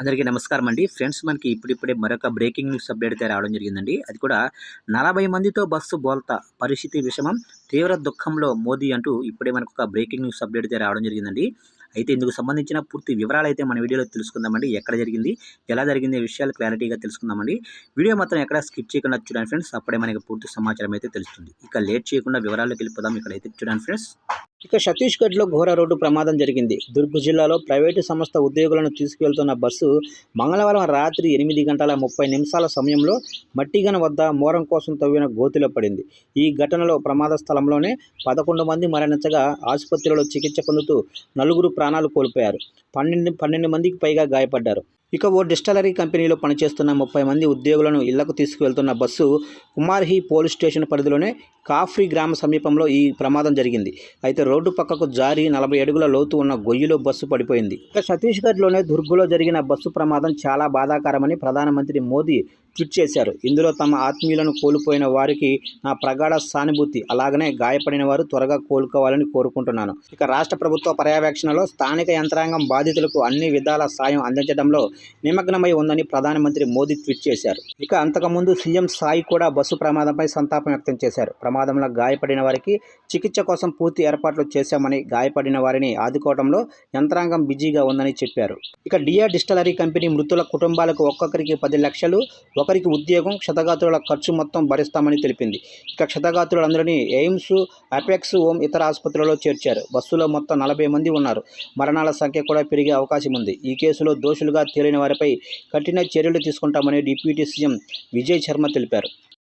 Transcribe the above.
అందరికీ నమస్కారం అండి. ఫ్రెండ్స్ మనకి ఇప్పుడిప్పుడే మరొక బ్రేకింగ్ న్యూస్ అప్డేట్ అయితే రావడం జరిగిందండి. అది కూడా నలభై మందితో బస్సు బోల్తా పరిస్థితి విషమం తీవ్ర దుఃఖంలో మోదీ అంటూ ఇప్పుడే మనకు ఒక బ్రేకింగ్ న్యూస్ అప్డేట్ అయితే రావడం జరిగిందండి. అయితే ఇందుకు సంబంధించిన పూర్తి వివరాలు అయితే మన వీడియోలో తెలుసుకుందామండి. ఎక్కడ జరిగింది ఎలా జరిగింది విషయాలు క్లారిటీగా తెలుసుకుందామండి. వీడియో మాత్రం ఎక్కడ స్కిప్ చేయకుండా చూడండి ఫ్రెండ్స్. అప్పుడే మనకి పూర్తి సమాచారం అయితే తెలుస్తుంది. ఇక లేట్ చేయకుండా వివరాల్లోకి వెళ్ళిపోదాం. ఇక్కడైతే చూడండి ఫ్రెండ్స్. ఇక ఛత్తీస్గఢ్లో ఘోర రోడ్డు ప్రమాదం జరిగింది. దుర్గ్ జిల్లాలో ప్రైవేటు సంస్థ ఉద్యోగులను తీసుకువెళ్తున్న బస్సు మంగళవారం రాత్రి ఎనిమిది గంటల ముప్పై నిమిషాల సమయంలో మట్టిగన వద్ద మోరం కోసం తవ్విన గోతిలో పడింది. ఈ ఘటనలో ప్రమాద స్థలంలోనే పదకొండు మంది మరణించగా ఆసుపత్రిలో చికిత్స పొందుతూ నలుగురు ప్రాణాలు కోల్పోయారు. పన్నెండు పన్నెండు మందికి పైగా గాయపడ్డారు. ఇక ఓ డిస్టలరీ కంపెనీలో పనిచేస్తున్న ముప్పై మంది ఉద్యోగులను ఇళ్ళకు తీసుకువెళ్తున్న బస్సు కుమార్హి పోలీస్ స్టేషన్ పరిధిలోనే కాఫ్రీ గ్రామ సమీపంలో ఈ ప్రమాదం జరిగింది. అయితే రోడ్డు పక్కకు జారి నలభై అడుగుల లోతు ఉన్న గొయ్యిలో బస్సు పడిపోయింది. ఇక ఛత్తీస్గఢ్లోనే దుర్గులో జరిగిన బస్సు ప్రమాదం చాలా బాధాకరమని ప్రధానమంత్రి మోదీ ట్వీట్ చేశారు. ఇందులో తమ ఆత్మీయులను కోల్పోయిన వారికి నా ప్రగాఢ సానుభూతి అలాగనే గాయపడిన వారు త్వరగా కోలుకోవాలని కోరుకుంటున్నాను. ఇక రాష్ట్ర ప్రభుత్వ పర్యవేక్షణలో స్థానిక యంత్రాంగం బాధితులకు అన్ని విధాల సాయం అందించడంలో నిమగ్నమై ఉందని ప్రధానమంత్రి మోదీ ట్వీట్ చేశారు. ఇక అంతకుముందు సీఎం సాయి కూడా బస్సు ప్రమాదంపై సంతాపం వ్యక్తం చేశారు. ప్రమాదంలో గాయపడిన వారికి చికిత్స కోసం పూర్తి ఏర్పాట్లు చేశామని గాయపడిన వారిని ఆదుకోవడంలో యంత్రాంగం బిజీగా ఉందని చెప్పారు. ఇక డిఆర్ డిస్టలరీ కంపెనీ మృతుల కుటుంబాలకు ఒక్కొక్కరికి పది లక్షలు ఒకరికి ఉద్యోగం క్షతగాత్రుల ఖర్చు మొత్తం భరిస్తామని తెలిపింది. ఇక క్షతగాత్రులందరినీ ఎయిమ్స్ అపెక్స్ ఓం ఇతర ఆసుపత్రులలో చేర్చారు. బస్సులో మొత్తం నలభై మంది ఉన్నారు. మరణాల సంఖ్య కూడా పెరిగే అవకాశం ఉంది. ఈ కేసులో దోషులుగా తేలిన వారిపై కఠిన చర్యలు తీసుకుంటామని డిప్యూటీ సీఎం విజయ్ శర్మ తెలిపారు.